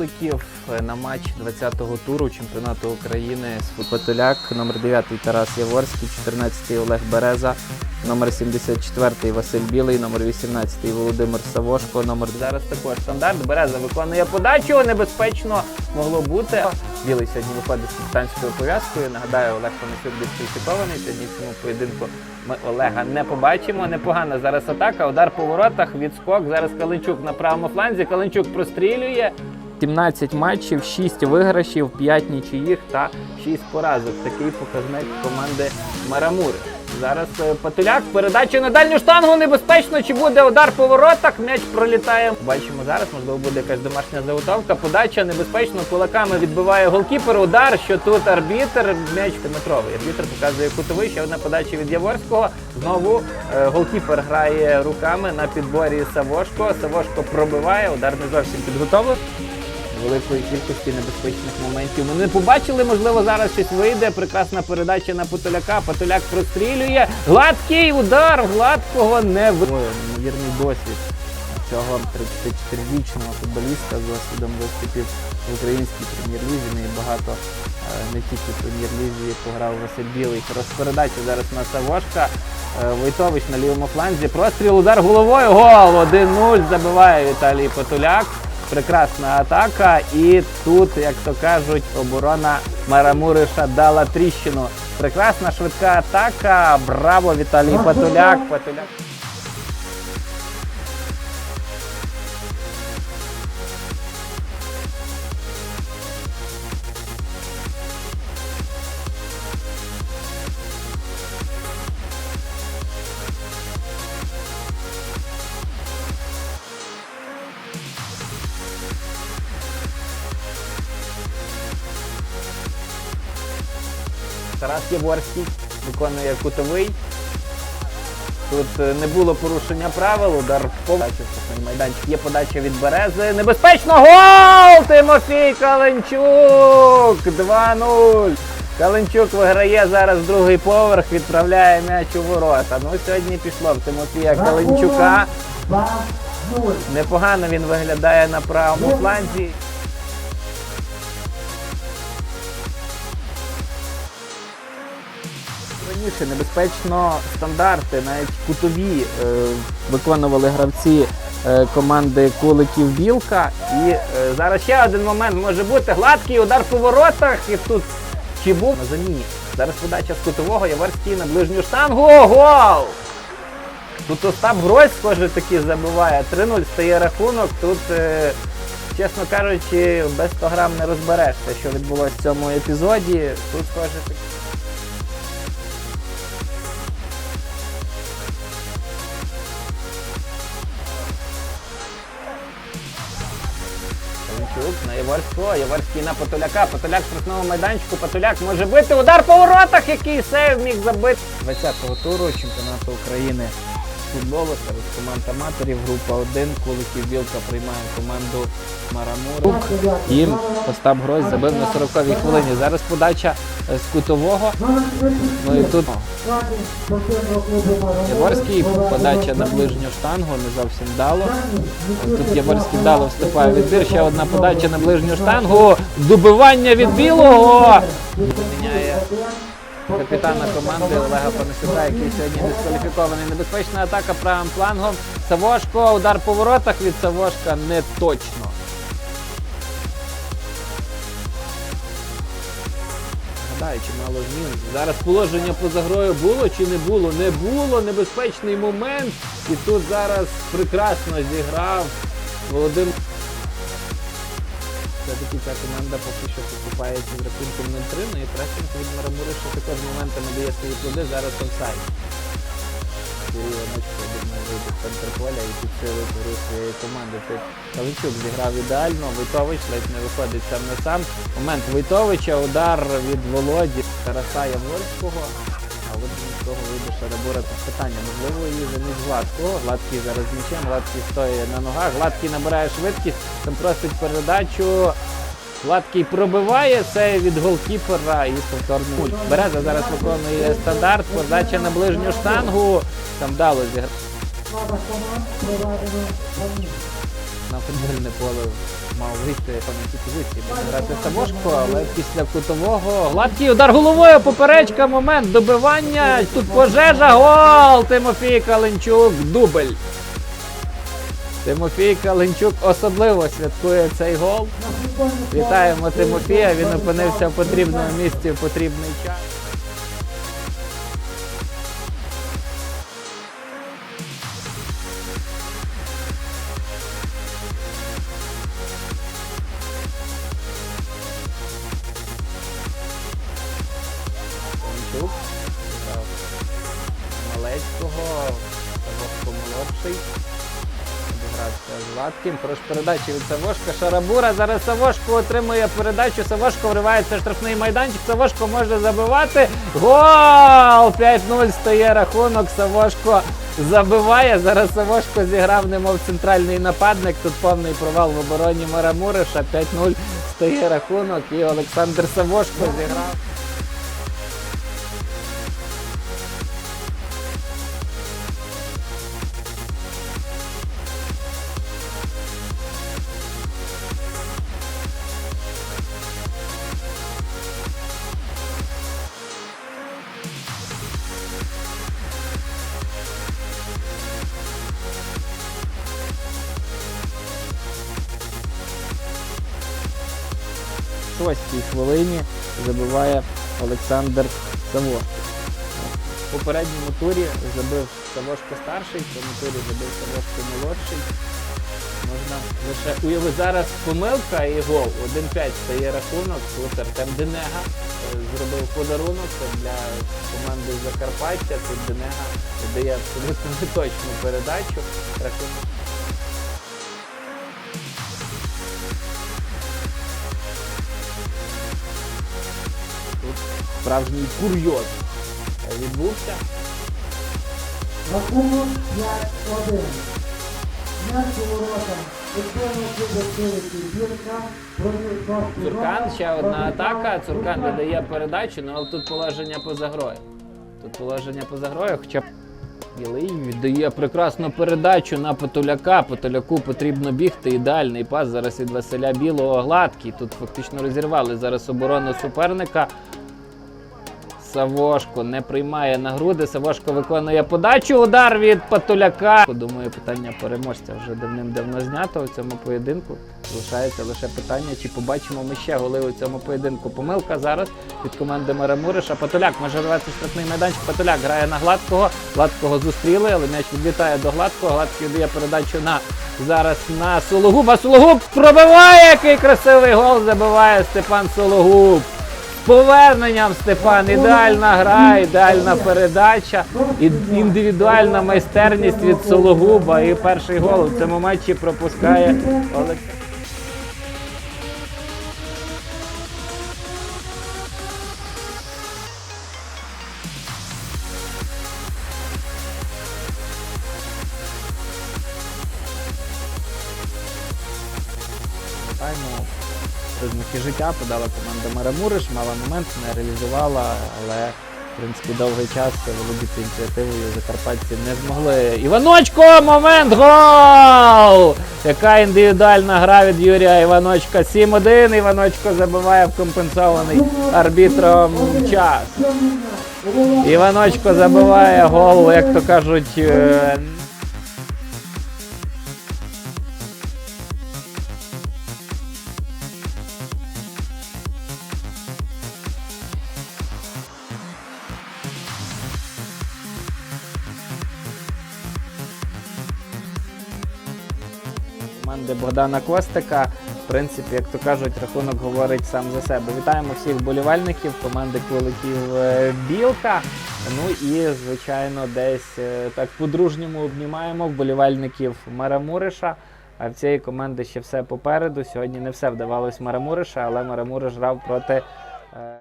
куликів е, на матч 20-го туру чемпіонату України з Футболяк, номер 9 Тарас Яворський, 14 Олег Береза, номер 74 Василь Білий, номер 18 Володимир Савошко, номер зараз також стандарт. Береза виконує подачу, небезпечно могло бути. Білий сьогодні виходить з капітанською пов'язкою. Нагадаю, Олег Панасюк дискваліфікований. Сьогодні в цьому поєдинку ми Олега не побачимо. Непогана зараз атака. Удар по воротах, відскок. Зараз Калинчук на правому фланзі. Калинчук прострілює. 17 матчів, 6 виграшів, 5 нічиїх та 6 поразок. Такий показник команди Марамури. Зараз е, Патуляк, передача на дальню штангу небезпечно. Чи буде удар по воротах? М'яч пролітає. Бачимо зараз, можливо, буде якась домашня заготовка. Подача небезпечно кулаками відбиває голкіпер. Удар, що тут арбітр, м'яч метровий. Арбітр показує кутовий. Ще одна подача від Яворського. Знову е, голкіпер грає руками на підборі Савошко. Савошко пробиває, удар не зовсім підготовлений великої кількості небезпечних моментів. Ми не побачили, можливо, зараз щось вийде. Прекрасна передача на Потоляка. Потоляк прострілює. Гладкий удар гладкого не Ой, Неймовірний досвід цього 34-річного футболіста з досвідом виступів в українській прем'єр-лізі. Не багато е, не тільки в прем'єр-лізі пограв Василь Білий. Розпередача зараз на Савошка. Е, Войтович на лівому фланзі. Простріл, удар головою. Гол! 1-0 забиває Віталій Потуляк. Прекрасна атака. І тут, як то кажуть, оборона Марамуриша дала тріщину. Прекрасна швидка атака. Браво, Віталій Патуляк. Патуляк. Тарас Яворський виконує кутовий. Тут е, не було порушення правил, удар в майданчик. Є подача від Берези. Небезпечно гол! Тимофій Каленчук! 2-0. Каленчук виграє зараз другий поверх, відправляє м'яч у ворота. Ну сьогодні пішло в Тимофія Каленчука. Непогано він виглядає на правому фланзі. Раніше небезпечно стандарти, навіть кутові е, виконували гравці е, команди Куликів Білка. І е, зараз ще один момент може бути гладкий удар по воротах. І тут чи був на заміні. Зараз подача з кутового Яворський на ближню штангу. Гол! Тут Остап Грось, схоже, таки забиває. 3-0 стає рахунок. Тут, чесно кажучи, без 100 грам не розберешся, що відбулося в цьому епізоді. Тут, схоже, таки. Калинчук на Єворського Єварський на Потоляка, Потоляк з штрафному майданчику, Потоляк може бити, удар по воротах, який сейв міг забити. 20-го туру чемпіонату України з футболу серед команд аматорів, група 1, Куликів Білка приймає команду Марамуру. І Остап Грозь забив на 40-й хвилині. Зараз подача з кутового. Ну і тут Яворський, подача на ближню штангу, не зовсім вдало. Тут Яворський вдало вступає відбір. Ще одна подача на ближню штангу. Добивання від білого. Міняє капітана команди Олега Панасюка, який сьогодні дискваліфікований. Небезпечна атака правим флангом. Савошко, удар по воротах від Савошка не точно. Нагадаю, чимало змін. Зараз положення поза грою було чи не було? Не було. Небезпечний момент. І тут зараз прекрасно зіграв Володимир. Все-таки ця команда поки що поступається з рахунком 0-3, ну і Трещенко від Марамуриша також моментами дає свої плоди, зараз офсайд. Кирило вийде центр поля і підсилить гру своєї команди. Тут Каличук зіграв ідеально, Войтович ледь не виходить сам на сам. Момент Войтовича, удар від Володі Тараса Яворського. А от з того вийде Шарабура тут питання. Можливо, її замість Гладкого. Гладкий зараз м'ячем, Гладкий стоїть на ногах, Гладкий набирає швидкість, там просить передачу. Гладкий пробиває це від голкіпера і повторний нуль. Береза зараз виконує стандарт, подача на ближню штангу. Там дало зіграти. На футбольне поле мав вийти цій позиції, буде грати Савошко, але після кутового гладкий удар головою, поперечка, момент добивання. Тут пожежа, гол! Тимофій Каленчук, дубль. Тимофій Каленчук особливо святкує цей гол. Вітаємо Тимофія. Він опинився в потрібному місці в потрібний час. Каленчук. грав Малецького, Савошко Обігрався з Гладким. Прошу передачі від Савошка. Шарабура. Зараз Савошко отримує передачу. Савошко вривається штрафний майданчик. Савошко може забивати. Гол! 5-0 стає рахунок. Савошко забиває. Зараз Савошко зіграв, немов центральний нападник. Тут повний провал в обороні Марамуриша. 5-0 стає рахунок. І Олександр Савошко зіграв. Шостій хвилині забиває Олександр Савошко. В попередньому турі забив Савошко старший, в цьому турі забив Савошко молодший. Можна лише уявити зараз помилка і гол. 1-5 стає рахунок. Тут Артем Денега е, зробив подарунок для команди Закарпаття. Тут Денега дає абсолютно неточну передачу. Рахунок справжній курйоз відбувся. Рахунок 5-1. М'яч у ворота. Цуркан, ще одна атака. Цуркан видає передачу, ну але тут положення поза грою. Тут положення поза грою, хоча б Білий віддає прекрасну передачу на Потоляка. Потоляку потрібно бігти. Ідеальний пас зараз від Василя Білого гладкий. Тут фактично розірвали зараз оборону суперника. Савошко не приймає на груди. Савошко виконує подачу. Удар від Патуляка. Думаю, питання переможця вже давним-давно знято у цьому поєдинку. Залишається лише питання, чи побачимо ми ще голи у цьому поєдинку. Помилка зараз від команди Марамуриша. Патуляк може рвати штрафний майданчик. Патуляк грає на гладкого. Гладкого зустріли, але м'яч відлітає до гладкого. Гладкий дає передачу на зараз на Сологуба. Сологуб пробиває. Який красивий гол забиває Степан Сологуб. Поверненням Степан, ідеальна гра, ідеальна передача, індивідуальна майстерність від Сологуба. І перший гол в цьому матчі пропускає Олександр. Признаки життя подала команда Марамуриш, мала момент, не реалізувала, але в принципі довгий час володіти ініціативою закарпатці не змогли. Іваночко! Момент! Гол! Яка індивідуальна гра від Юрія Іваночка. 7-1. Іваночко забиває в компенсований арбітром час. Іваночко забиває гол, як то кажуть. Команди Богдана Костика. В принципі, як то кажуть, рахунок говорить сам за себе. Вітаємо всіх вболівальників команди Куликів е, Білка. Ну і, звичайно, десь е, так по-дружньому обнімаємо вболівальників Марамуриша. А в цієї команди ще все попереду. Сьогодні не все вдавалось Марамуриша, але Марамуриш грав проти. е,